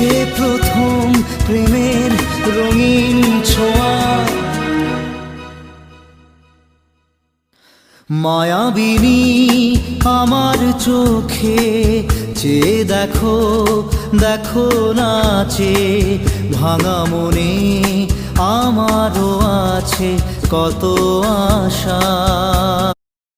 সে প্রথম প্রেমের রঙিন ছোঁয়া। মায়াবিনী আমার চোখে চেয়ে দেখো দেখো নাচে, ভাঙা মনে আমারও আছে কত আশা।